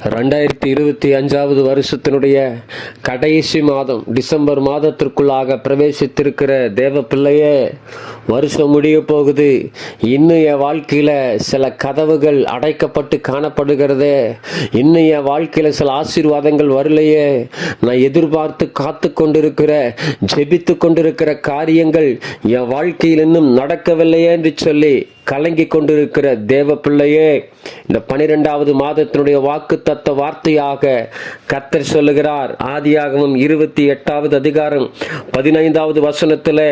ரெண்டாயிரத்தி இருபத்தி அஞ்சாவது வருஷத்தினுடைய கடைசி மாதம் டிசம்பர் மாதத்திற்குள்ளாக பிரவேசித்திருக்கிற தேவ பிள்ளையே வருஷம் முடிய போகுது. இன்னும் என் வாழ்க்கையில் சில கதவுகள் அடைக்கப்பட்டு காணப்படுகிறதே. இன்னும் என் வாழ்க்கையில் சில ஆசீர்வாதங்கள் வரலையே. நான் எதிர்பார்த்து காத்து கொண்டிருக்கிற ஜெபித்து கொண்டிருக்கிற காரியங்கள் என் வாழ்க்கையில் இன்னும் நடக்கவில்லையே என்று சொல்லி கலங்கி கொண்டிருக்கிற தேவ பிள்ளையே இந்த பனிரெண்டாவது மாதத்தினுடைய வாக்கு தத்த வார்த்தையாக கத்தர் சொல்லுகிறார். ஆதியாகவும் இருபத்தி எட்டாவது அதிகாரம் பதினைந்தாவது வசனத்தில்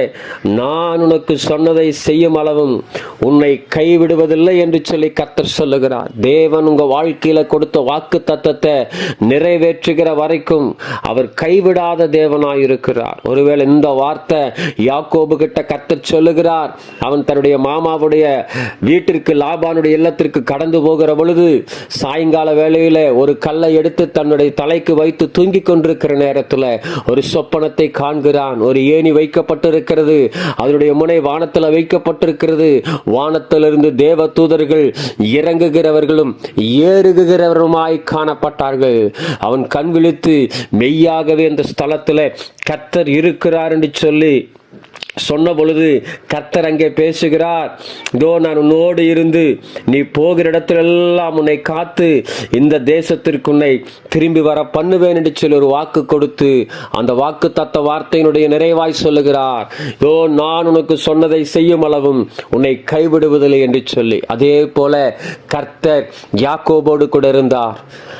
நான் உனக்கு சொன்னதை செய்யும் அளவும் உன்னை கைவிடுவதில்லை என்று சொல்லி கத்தர் சொல்லுகிறார். தேவன் உங்க வாழ்க்கையில கொடுத்த வாக்கு தத்தத்தை நிறைவேற்றுகிற வரைக்கும் அவர் கைவிடாத தேவனாயிருக்கிறார் ஒருவேளை இந்த வார்த்தை யாக்கோபு கிட்ட கத்தர் சொல்லுகிறார். அவன் தன்னுடைய மாமாவுடைய வீட்டிற்கு லாபானுடைய இல்லத்திற்கு கடந்து போகிற பொழுது சாயங்கால வேளையில் ஒரு கல்லை எடுத்து தன்னுடைய தலைக்கு வைத்து தூங்கிக் கொண்டிருக்கிற நேரத்தில் ஒரு சொப்பனத்தை காண்கிறான். ஒரு ஏணி வைக்கப்பட்டிருக்கிறது. அதனுடைய முனை வானத்தில் வைக்கப்பட்டிருக்கிறது. வானத்திலிருந்து தேவ தூதர்கள் இறங்குகிறவர்களும் ஏறுகிறவருமாய் காணப்பட்டார்கள். அவன் கண் விழித்து மெய்யாகவே அந்த ஸ்தலத்தில் கத்தர் இருக்கிறார் என்று சொல்லி சொன்ன பொழுது கர்த்தர் அங்கே பேசுகிறார் இதோ நான் உன்னோடு இருந்து நீ போகிற இடத்திலெல்லாம் உன்னை காத்து இந்த தேசத்திற்கு உன்னை திரும்பி வர பண்ணுவேன் என்று சொல்லி ஒரு வாக்கு கொடுத்து அந்த வாக்கு தத்த வார்த்தையினுடைய நிறைவாய் சொல்லுகிறார் இதோ நான் உனக்கு சொன்னதை செய்யும் அளவும் உன்னை கைவிடுவதில்லை என்று சொல்லி அதே போல கர்த்தர் யாக்கோபோடு கூட இருந்தார்.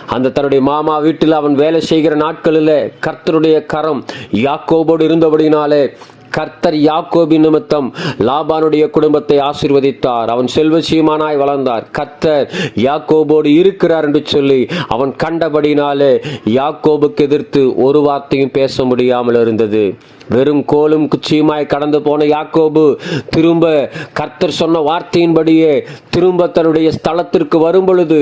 அந்த தன்னுடைய மாமா வீட்டில் அவன் வேலை செய்கிற நாட்களில் கர்த்தருடைய கரம் யாக்கோபோடு இருந்தபடினாலே கர்த்தர் யாக்கோபி நிமித்தம் லாபானுடைய குடும்பத்தை ஆசிர்வதித்தார். அவன் செல்வசியமானாய் வளர்ந்தார். கர்த்தர் யாக்கோபோடு இருக்கிறார் என்று சொல்லி அவன் கண்டபடினாலே யாக்கோபுக்கு எதிர்த்து ஒரு வார்த்தையும் பேச முடியாமல் இருந்தது. வெறும் கோலும் குச்சியுமாய் கடந்து போன யாக்கோபு திரும்ப கர்த்தர் சொன்ன வார்த்தையின்படியே திரும்ப தன்னுடைய ஸ்தலத்திற்கு வரும் பொழுது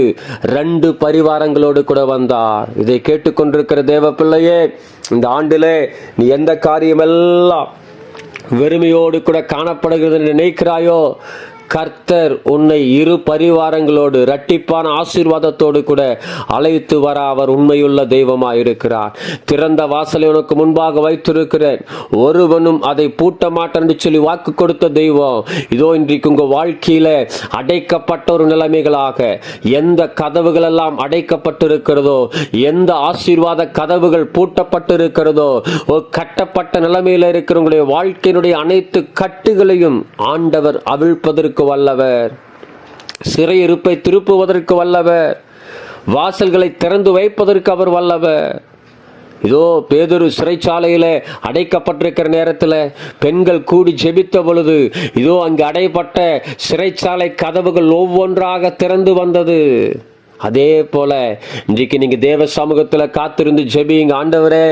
ரெண்டு பரிவாரங்களோடு கூட வந்தார். இதை கேட்டுக்கொண்டிருக்கிற தேவ பிள்ளையே இந்த ஆண்டிலே நீ எந்த காரியமெல்லாம் வெறுமையோடு கூட காணப்படுகிறது என்று நினைக்கிறாயோ? கர்த்தர் உன்னை இரு பரிவாரங்களோடு இரட்டிப்பான ஆசீர்வாதத்தோடு கூட அழைத்து வர அவர் உண்மையுள்ள தெய்வமாக இருக்கிறார் திறந்த வாசலை உனக்கு முன்பாக வைத்திருக்கிறேன். ஒருவனும் அதை பூட்ட மாட்டேன் என்று சொல்லி வாக்கு கொடுத்த தெய்வம் இதோ இன்றைக்கு உங்க வாழ்க்கையில அடைக்கப்பட்ட ஒரு நிலைமைகளாக எந்த கதவுகள் எல்லாம் அடைக்கப்பட்டிருக்கிறதோ எந்த ஆசீர்வாத கதவுகள் பூட்டப்பட்டிருக்கிறதோ கட்டப்பட்ட நிலைமையில இருக்கிறவங்களுடைய வாழ்க்கையினுடைய அனைத்து கட்டுகளையும் ஆண்டவர் அவிழ்ப்பதற்கு வல்லவர். சிறையிருப்பை திருப்புவதற்கு வல்லவர். வாசல்களை திறந்து வைப்பதற்கு அவர் வல்லவர். இதோ பேதொரு சிறைச்சாலையில் அடைக்கப்பட்டிருக்கிற நேரத்தில் பெண்கள் கூடி ஜெபித்த பொழுது இதோ அங்கு அடைப்பட்ட சிறைச்சாலை கதவுகள் ஒவ்வொன்றாக திறந்து வந்தது. அதே போல இன்றைக்கு நீங்க தேவ சமூகத்துல காத்திருந்து ஜெபிங்க ஆண்டவரே.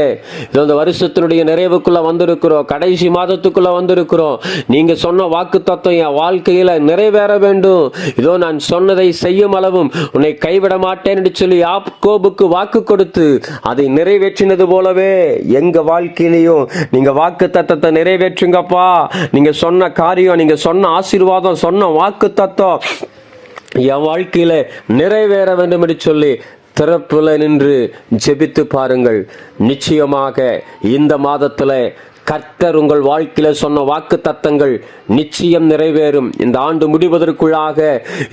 இதோ இந்த வருஷத்தினுடைய நிறைவுக்குள்ள வந்திருக்கிறோம். கடைசி மாதத்துக்குள்ள வந்திருக்கிறோம். நீங்க சொன்ன வாக்கு தத்துவம் என் வாழ்க்கையில நிறைவேற வேண்டும். இதோ நான் சொன்னதை செய்யும் அளவும் உன்னை கைவிட மாட்டேன் என்று சொல்லி யாக்கோபுக்கு வாக்கு கொடுத்து அதை நிறைவேற்றினது போலவே எங்க வாழ்க்கையிலையும் நீங்க வாக்கு தத்தத்தை நிறைவேற்றுங்கப்பா. நீங்க சொன்ன காரியம் நீங்க சொன்ன ஆசீர்வாதம் சொன்ன வாக்கு தத்துவம் என் வாழ்க்கையில நிறைவேற வேண்டும் என்று சொல்லி திறப்புல நின்று ஜெபித்து பாருங்கள். நிச்சயமாக இந்த மாதத்துல கர்த்தர் உங்கள் வாழ்க்கையில் சொன்ன வாக்கு தத்தங்கள் நிச்சயம் நிறைவேறும். இந்த ஆண்டு முடிவதற்குள்ளாக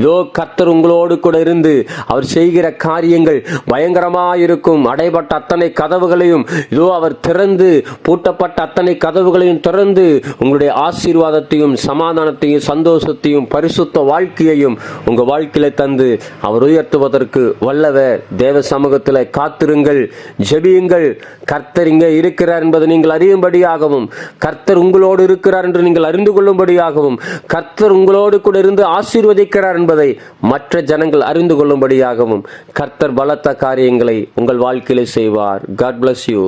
இதோ கர்த்தர் உங்களோடு கூட இருந்து அவர் செய்கிற காரியங்கள் பயங்கரமாயிருக்கும். அடைபட்ட அத்தனை கதவுகளையும் இதோ அவர் திறந்து பூட்டப்பட்ட அத்தனை கதவுகளையும் திறந்து உங்களுடைய ஆசீர்வாதத்தையும் சமாதானத்தையும் சந்தோஷத்தையும் பரிசுத்த வாழ்க்கையையும் உங்கள் வாழ்க்கையில தந்து அவர் உயர்த்துவதற்கு வல்லவர் தேவ சமூகத்தில் காத்திருங்கள் ஜெபியுங்கள். கர்த்தர் இங்கே இருக்கிறார் என்பதை நீங்கள் அறியும்படியாக அறியும்படியாகவும் கர்த்தர் உங்களோடு இருக்கிறார் என்று நீங்கள் அறிந்து கொள்ளும்படியாகவும் கர்த்தர் உங்களோடு கூட இருந்து ஆசீர்வதிக்கிறார் என்பதை மற்ற ஜனங்கள் அறிந்து கொள்ளும்படியாகவும் கர்த்தர் பலத்த காரியங்களை உங்கள் வாழ்க்கையிலே செய்வார். God bless you